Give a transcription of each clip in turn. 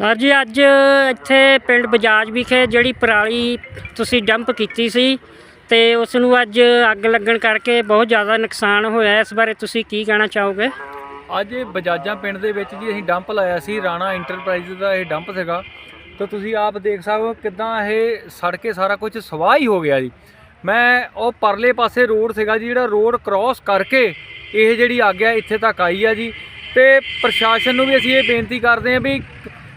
Sir ਜੀ, ਅੱਜ ਇੱਥੇ ਪਿੰਡ ਬਜਾਜ ਵਿਖੇ ਜਿਹੜੀ ਪਰਾਲੀ ਤੁਸੀਂ ਡੰਪ ਕੀਤੀ ਸੀ ਤੇ ਉਸ ਨੂੰ ਅੱਜ ਅੱਗ ਲੱਗਣ ਕਰਕੇ ਬਹੁਤ ਜ਼ਿਆਦਾ ਨੁਕਸਾਨ ਹੋਇਆ। ਇਸ ਬਾਰੇ ਤੁਸੀਂ ਕੀ ਕਹਿਣਾ ਚਾਹੋਗੇ? ਅੱਜ ਇਹ ਬਜਾਜਾਂ ਪਿੰਡ ਦੇ ਵਿੱਚ ਜੀ ਅਸੀਂ ਡੰਪ ਲਾਇਆ ਸੀ, ਰਾਣਾ ਇੰਟਰਪ੍ਰਾਈਜ਼ ਦਾ ਇਹ ਡੰਪ ਸੀਗਾ। ਤਾਂ ਤੁਸੀਂ ਆਪ ਦੇਖ ਸਕਦੇ ਹੋ ਕਿਦਾਂ ਇਹ ਸੜ ਕੇ ਸਾਰਾ ਕੁਝ ਸਵਾਹ ਹੀ ਹੋ ਗਿਆ ਜੀ। ਮੈਂ ਉਹ ਪਰਲੇ ਪਾਸੇ ਰੋਡ ਸੀਗਾ ਜੀ, ਜਿਹੜਾ ਰੋਡ ਕ੍ਰਾਸ ਕਰਕੇ ਇਹ ਜਿਹੜੀ ਅੱਗ ਆ ਇੱਥੇ ਤੱਕ ਆਈ ਆ ਜੀ। ਤੇ ਪ੍ਰਸ਼ਾਸਨ ਨੂੰ ਵੀ ਅਸੀਂ ਇਹ ਬੇਨਤੀ ਕਰਦੇ ਹਾਂ ਵੀ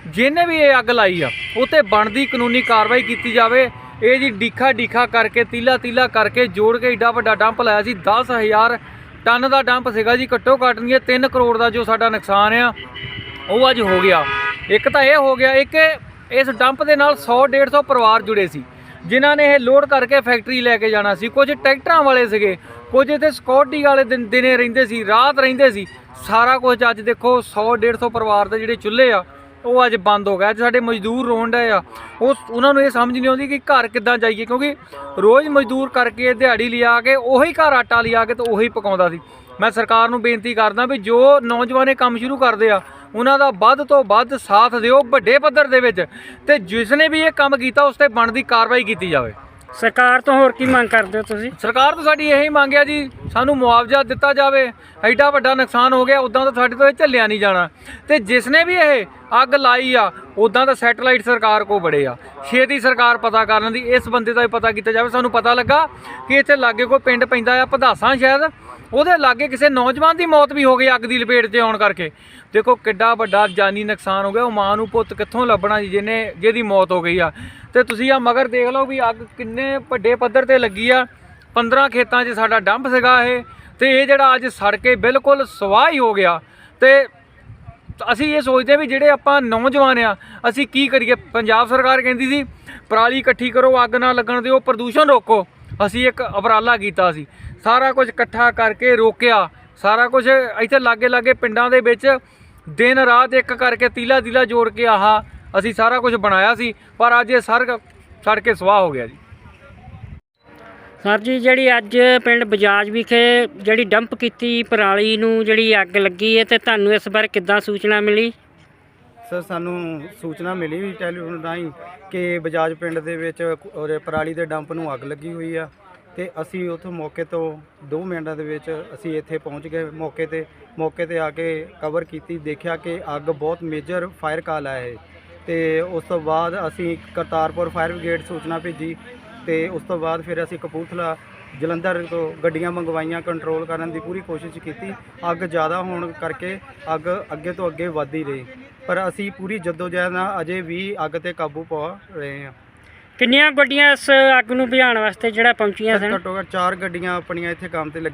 ਜਿਹਨੇ ਵੀ ਇਹ ਅੱਗ ਲਾਈ ਆ, ਉਹ ਤੇ ਬਣਦੀ ਕਾਨੂੰਨੀ ਕਾਰਵਾਈ ਕੀਤੀ ਜਾਵੇ। ਇਹ ਜੀ ਡੀਖਾ ਡੀਖਾ ਕਰਕੇ, ਤੀਲਾ ਤੀਲਾ ਕਰਕੇ ਜੋੜ ਕੇ ਏਡਾ ਵੱਡਾ ਡੰਪ ਲਾਇਆ ਸੀ। 10000 ਟਨ ਦਾ ਡੰਪ ਸੀਗਾ ਜੀ, ਘੱਟੋ ਘੱਟ ਨਹੀਂ 3 ਕਰੋੜ ਦਾ ਜੋ ਸਾਡਾ ਨੁਕਸਾਨ ਆ, ਉਹ ਅੱਜ ਹੋ ਗਿਆ। ਇੱਕ ਤਾਂ ਇਹ ਹੋ ਗਿਆ, ਇੱਕ ਇਸ ਡੰਪ ਦੇ ਨਾਲ 100 150 ਪਰਿਵਾਰ ਜੁੜੇ ਸੀ, ਜਿਨ੍ਹਾਂ ਨੇ ਇਹ ਲੋਡ ਕਰਕੇ ਫੈਕਟਰੀ ਲੈ ਕੇ ਜਾਣਾ ਸੀ। ਕੁਝ ਟਰੈਕਟਰਾਂ ਵਾਲੇ ਸੀਗੇ, ਕੁਝ ਇੱਥੇ ਸਿਕਿਉਰਿਟੀ ਵਾਲੇ ਦਿਨ ਦਿਨੇ ਰਹਿੰਦੇ ਸੀ, ਰਾਤ ਰਹਿੰਦੇ ਸੀ। ਸਾਰਾ ਕੁਝ ਅੱਜ ਦੇਖੋ 100 150 ਪਰਿਵਾਰ ਦੇ ਜਿਹੜੇ ਚੁੱਲ੍ਹੇ ਆ ਉਹ ਅੱਜ ਬੰਦ ਹੋ ਗਿਆ ਅੱਜ ਸਾਡੇ ਮਜ਼ਦੂਰ ਰੋਣ ਡਏ ਆ। ਉਹ ਉਹਨਾਂ ਨੂੰ ਇਹ ਸਮਝ ਨਹੀਂ ਆਉਂਦੀ ਕਿ ਘਰ ਕਿੱਦਾਂ ਜਾਈਏ ਕਿਉਂਕਿ ਰੋਜ਼ ਮਜ਼ਦੂਰ ਕਰਕੇ ਦਿਹਾੜੀ ਲਿਆ ਕੇ ਉਹੀ ਘਰ ਆਟਾ ਲਿਆ ਕੇ ਤੇ ਉਹੀ ਪਕਾਉਂਦਾ ਸੀ। ਮੈਂ ਸਰਕਾਰ ਨੂੰ ਬੇਨਤੀ ਕਰਦਾ ਵੀ ਜੋ ਨੌਜਵਾਨ ਕੰਮ ਸ਼ੁਰੂ ਕਰਦੇ ਆ ਉਹਨਾਂ ਦਾ ਵੱਧ ਤੋਂ ਵੱਧ ਸਾਥ ਦਿਓ ਵੱਡੇ ਪੱਧਰ ਦੇ ਵਿੱਚ ਤੇ ਜਿਸ ਨੇ ਵੀ ਇਹ ਕੰਮ ਕੀਤਾ ਉਸ ਤੇ ਬਣਦੀ ਕਾਰਵਾਈ ਕੀਤੀ ਜਾਵੇ। ਸਰਕਾਰ ਤੋਂ ਹੋਰ ਕੀ ਮੰਗ ਕਰਦੇ ਹੋ ਤੁਸੀਂ? ਸਰਕਾਰ ਤੋਂ ਸਾਡੀ ਇਹੀ ਮੰਗ ਹੈ ਜੀ ਸਾਨੂੰ ਮੁਆਵਜ਼ਾ ਦਿੱਤਾ ਜਾਵੇ, ਐਡਾ ਵੱਡਾ ਨੁਕਸਾਨ ਹੋ ਗਿਆ ਉਦਾਂ ਤਾਂ ਸਾਡੇ ਤੋਂ ਇਹ ਝੱਲਿਆ ਨਹੀਂ ਜਾਣਾ। ਤੇ ਜਿਸ ਨੇ ਵੀ ਇਹ ਅੱਗ ਲਾਈ ਆ ਉਦਾਂ ਤਾਂ ਸੈਟਲਾਈਟ ਸਰਕਾਰ ਕੋ ਬੜੇ ਆ। ਛੇਤੀ ਸਰਕਾਰ ਪਤਾ ਕਰਨ ਦੀ ਇਸ ਬੰਦੇ ਦਾ ਵੀ ਪਤਾ ਕੀਤਾ ਜਾਵੇ। ਸਾਨੂੰ ਪਤਾ ਲੱਗਾ ਕਿ ਇੱਥੇ ਲਾਗੇ ਕੋਈ ਪਿੰਡ ਪੈਂਦਾ ਆ ਪਧਾਸਾਂ ਸ਼ਾਇਦ। ਉਹਦੇ ਲਾਗੇ ਕਿਸੇ ਨੌਜਵਾਨ ਦੀ ਮੌਤ ਵੀ ਹੋ ਗਈ ਅੱਗ ਦੀ ਲਪੇਟ 'ਚ ਆਉਣ ਕਰਕੇ। ਦੇਖੋ ਕਿੱਡਾ ਵੱਡਾ ਜਾਨੀ ਨੁਕਸਾਨ ਹੋ ਗਿਆ। ਉਹ ਮਾਂ ਨੂੰ ਪੁੱਤ ਕਿੱਥੋਂ ਲੱਭਣਾ ਜੀ, ਜਿਹਨੇ ਜਿਹਦੀ ਮੌਤ ਹੋ ਗਈ ਆ। ਤੇ ਤੁਸੀਂ ਆ ਮਗਰ ਦੇਖ ਲਓ ਵੀ ਅੱਗ ਕਿੰਨੇ ਵੱਡੇ ਪੱਧਰ ਤੇ ਲੱਗੀ ਆ। 15 ਖੇਤਾਂ 'ਚ ਸਾਡਾ ਡੰਪ ਸੀਗਾ ਇਹ, ਤੇ ਇਹ ਜਿਹੜਾ ਅੱਜ ਸੜ ਕੇ ਬਿਲਕੁਲ ਸਵਾਹ ਹੀ ਹੋ ਗਿਆ। ਤੇ ਅਸੀਂ ਇਹ ਸੋਚਦੇ ਵੀ ਜਿਹੜੇ ਆਪਾਂ ਨੌਜਵਾਨ ਆ, ਅਸੀਂ ਕੀ ਕਰੀਏ? ਪੰਜਾਬ ਸਰਕਾਰ ਕਹਿੰਦੀ ਸੀ, ਪਰਾਲੀ ਇਕੱਠੀ ਕਰੋ, ਅੱਗ ਨਾ ਲੱਗਣ ਦਿਓ, ਪ੍ਰਦੂਸ਼ਣ ਰੋਕੋ। ਅਸੀਂ ਇੱਕ ਉਪਰਾਲਾ ਕੀਤਾ ਸੀ। ਸਾਰਾ ਕੁਝ ਇਕੱਠਾ ਕਰਕੇ ਰੋਕਿਆ। ਸਾਰਾ ਕੁਝ ਇੱਥੇ ਲਾਗੇ ਲਾਗੇ ਪਿੰਡਾਂ ਦੇ ਵਿੱਚ ਦਿਨ ਰਾਤ ਇੱਕ ਕਰਕੇ ਤੀਲਾ ਤੀਲਾ ਜੋੜ ਕੇ ਆਹਾ, ਅਸੀਂ ਸਾਰਾ ਕੁਝ ਬਣਾਇਆ ਸੀ, ਪਰ ਅੱਜ ਇਹ ਸਰ ਸੜ ਕੇ ਸਵਾਹ ਹੋ ਗਿਆ ਜੀ। ਸਰ ਜੀ, ਜਿਹੜੀ ਅੱਜ ਪਿੰਡ ਬਜਾਜ ਵਿਖੇ ਜਿਹੜੀ ਡੰਪ ਕੀਤੀ ਪਰਾਲੀ ਨੂੰ ਜਿਹੜੀ ਅੱਗ ਲੱਗੀ ਹੈ ਤੇ ਤੁਹਾਨੂੰ ਇਸ ਬਾਰੇ ਕਿੱਦਾਂ ਸੂਚਨਾ ਮਿਲੀ? ਸਰ, ਸਾਨੂੰ ਸੂਚਨਾ ਮਿਲੀ ਵੀ ਟੈਲੀਫੋਨ ਰਾਹੀਂ ਕਿ ਬਜਾਜ ਪਿੰਡ ਦੇ ਵਿੱਚ ਔਰ ਪਰਾਲੀ ਦੇ ਡੰਪ ਨੂੰ ਅੱਗ ਲੱਗੀ ਹੋਈ ਆ ਤੇ ਅਸੀਂ ਉੱਥੋਂ ਮੌਕੇ ਤੋਂ 2 ਮਿੰਟਾਂ ਦੇ ਵਿੱਚ ਅਸੀਂ ਇੱਥੇ ਪਹੁੰਚ ਗਏ। ਮੌਕੇ ਤੇ ਮੌਕੇ ਤੇ ਆ ਕੇ ਕਵਰ ਕੀਤੀ, ਦੇਖਿਆ ਕਿ ਅੱਗ ਬਹੁਤ ਮੇਜਰ ਫਾਇਰ ਕਾਲ ਹੈ ਇਹ ਤੇ ਉਸ ਤੋਂ ਬਾਅਦ ਅਸੀਂ ਕਰਤਾਰਪੁਰ ਫਾਇਰ ਬ੍ਰਿਗੇਡ ਸੂਚਨਾ ਭੇਜੀ। ਤੇ ਉਸ ਤੋਂ ਬਾਅਦ ਫਿਰ ਅਸੀਂ ਕਪੂਰਥਲਾ ਜਲੰਧਰ ਤੋਂ ਗੱਡੀਆਂ ਮੰਗਵਾਈਆਂ ਕੰਟਰੋਲ ਕਰਨ ਦੀ ਪੂਰੀ ਕੋਸ਼ਿਸ਼ ਕੀਤੀ। ਅੱਗ ਜ਼ਿਆਦਾ ਹੋਣ ਕਰਕੇ ਅੱਗ ਅੱਗੇ ਤੋਂ ਅੱਗੇ ਵੱਧਦੀ ਰਹੀ। ਪਰ ਅਸੀਂ ਪੂਰੀ ਜਦੋਜਹਿਦ ਨਾਲ ਅਜੇ ਵੀ ਅੱਗ ਤੇ ਕਾਬੂ ਪਾ ਰਹੇ ਹਾਂ। ਕਿੰਨੀਆਂ ਗੱਡੀਆਂ ਇਸ ਅੱਗ ਨੂੰ ਬੁਝਾਉਣ ਵਾਸਤੇ ਜਿਹੜਾ ਪਹੁੰਚੀਆਂ ਸਨ? ਘੱਟੋ ਘੱਟ ਚਾਰ ਗੱਡੀਆਂ ਆਪਣੀਆਂ ਇੱਥੇ ਕੰਮ ਤੇ ਲੱਗੀਆਂ